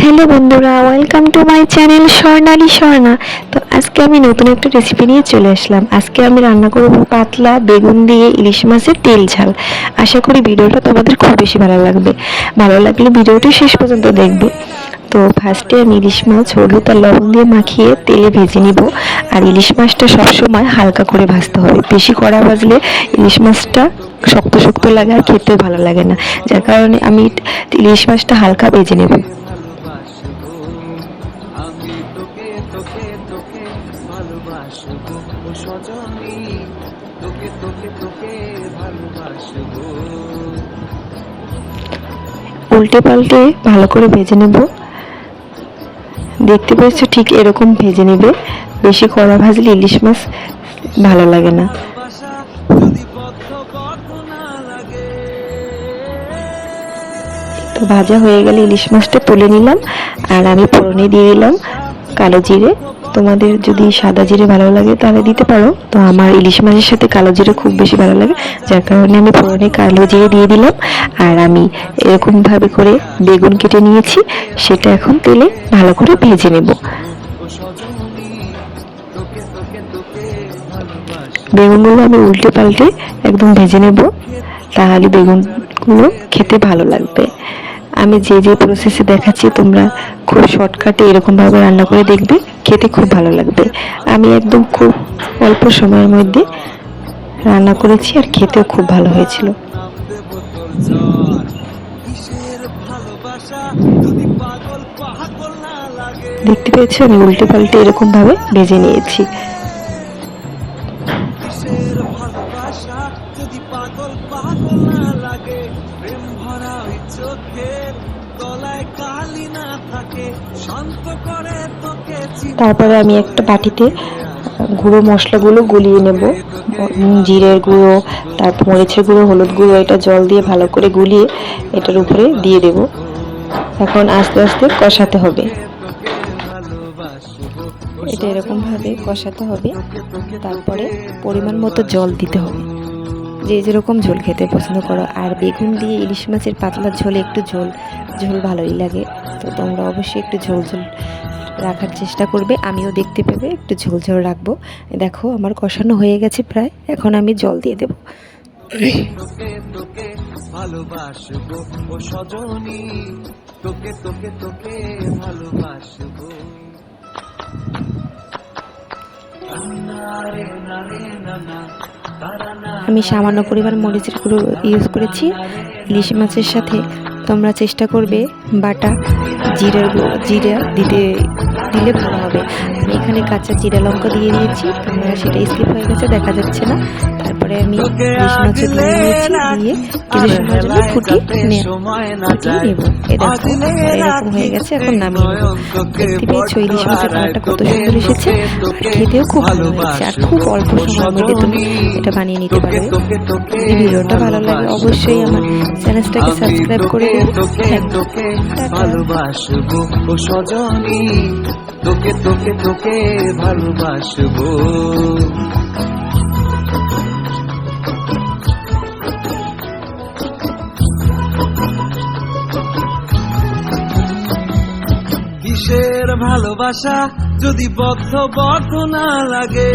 Hello বন্ধুরা welcome to my channel Swarnali Swarna. তো আজকে আমি নতুন একটা রেসিপি নিয়ে চলে আসলাম। আজকে আমি রান্না করব পাতলা বেগুন দিয়ে ইলিশ মাছের তেল ঝাল। আশা করি ভিডিওটা তোমাদের খুব বেশি ভালো লাগবে। ভালো লাগলে ভিডিওটি শেষ পর্যন্ত দেখবে। তো ফার্স্টে আমি ইলিশ মাছ, হলুদ আর লবণ দিয়ে মাখিয়ে তেলে ভেজে নিব। আর ইলিশ মাছটা সবসময় হালকা করে ভাজতে হবে। বেশি কড়া ভাজলে ইলিশ মাছটা শক্ত শক্ত লাগে আর খেতেও ভালো লাগে না। যার কারণে আমি ইলিশ মাছটা হালকা ভেজে নেব। তোকে তোকে ভালোবাসবো ও সজনী। তোকে তোকে তোকে ভালোবাসবো। উল্টে পাল্টে ভালো করে ভেজে নেব। দেখতে পাচ্ছ ঠিক এরকম ভেজে নেবে। বেশি কড়া ভাজলে ইলিশ মাছ ভালো লাগে না। তো ভাজা হয়ে গেলে ইলিশ মাছটা তুলে নিলাম। আর আমি ফোড়নে দিয়ে দিলাম। কালো জিরে। তোমাদের যদি সাদা জিরে ভালো লাগে তাহলে দিতে পারো। তো আমার ইলিশ মাছের সাথে কালো জিরে খুব বেশি ভালো লাগে। যার কারণে আমি ফোড়নে কালো জিরে দিয়ে দিলাম। আর আমি এরকমভাবে করে বেগুন কেটে নিয়েছি। সেটা এখন তেলে ভালো করে ভেজে নেব। বেগুনগুলো আমি উল্টে পাল্টে একদম ভেজে নেব। তাহলে বেগুনগুলো খেতে ভালো লাগবে। আমি যে যে প্রসেসে দেখাচ্ছি, তোমরা খুব শর্টকাটে এরকমভাবে রান্না করে দেখবে, খেতে খুব ভালো লাগবে। আমি একদম খুব অল্প সময়ের মধ্যে রান্না করেছি আর খেতেও খুব ভালো হয়েছিল। দেখতে পেয়েছি? আমি উল্টে পাল্টে এরকমভাবে ভেজে নিয়েছি। কালি তারপরে আমি একটা বাটিতে গুঁড়ো মশলাগুলো গুলিয়ে নেব। জিরের গুঁড়ো, তারপর মরিচের গুঁড়ো, হলুদ গুঁড়ো, এটা জল দিয়ে ভালো করে গুলিয়ে এটার উপরে দিয়ে দেব। এখন আস্তে আস্তে কষাতে হবে। এটা এরকমভাবে কষাতে হবে। তারপরে পরিমাণ মতো জল দিতে হবে। যে যেরকম ঝোল খেতে পছন্দ করো। আর বেগুন দিয়ে ইলিশ মাছের পাতলা ঝোলে একটু ঝোল ঝোল ভালোই লাগে। তো তোমরা অবশ্যই একটু ঝোল ঝোল রাখার চেষ্টা করবে। আমিও দেখতে পেবে একটু ঝোল ঝোল রাখব। দেখো আমার কষানো হয়ে গেছে প্রায়। এখন আমি জল দিয়ে দেবো। তোকে তোকে ভালোবাসবো। ও সজনী তোকে তোকে তোকে ভালোবাসবো। না রে না রে না না তারা না আমি সামান্য পরিমাণ মরিচের গুঁড়ো ইউজ করেছি। ইলিশ মাছের সাথে তোমরা চেষ্টা করবে বাটা জিরা জিরা দিতে, দিলে ভালো হবে। আমি এখানে কাঁচা জিরা লঙ্কা দিয়ে দিয়েছি, তোমরা সেটা স্কিপ হয়ে গেছে, দেখা যাচ্ছে না। তারপরে আমি ইলিশ দিয়ে দিয়েছি দিয়ে কিছু সময়ের জন্য ফুটিয়ে নে ফুটিয়ে নেব। এ দেখো এরকম হয়ে গেছে। এখন নামিয়ে নেব। দেখতে পেয়েছ ইলিশ মাছের কালারটা কত সুন্দর এসেছে। আর খেতেও খুব ভালো হয়েছে আর খুব অল্প সময়ের মধ্যে তুমি এটা বানিয়ে নিতে পারবে যদি ভিডিওটা ভালো লাগে অবশ্যই আমার চ্যানেলটাকে সাবস্ক্রাইব করে. তোকে ভালোবাসবো। ও সজনী তোকে তোকে তোকে ভালোবাসবো। কিসের ভালোবাসা যদি বদ্ধ বদ্ধ না লাগে।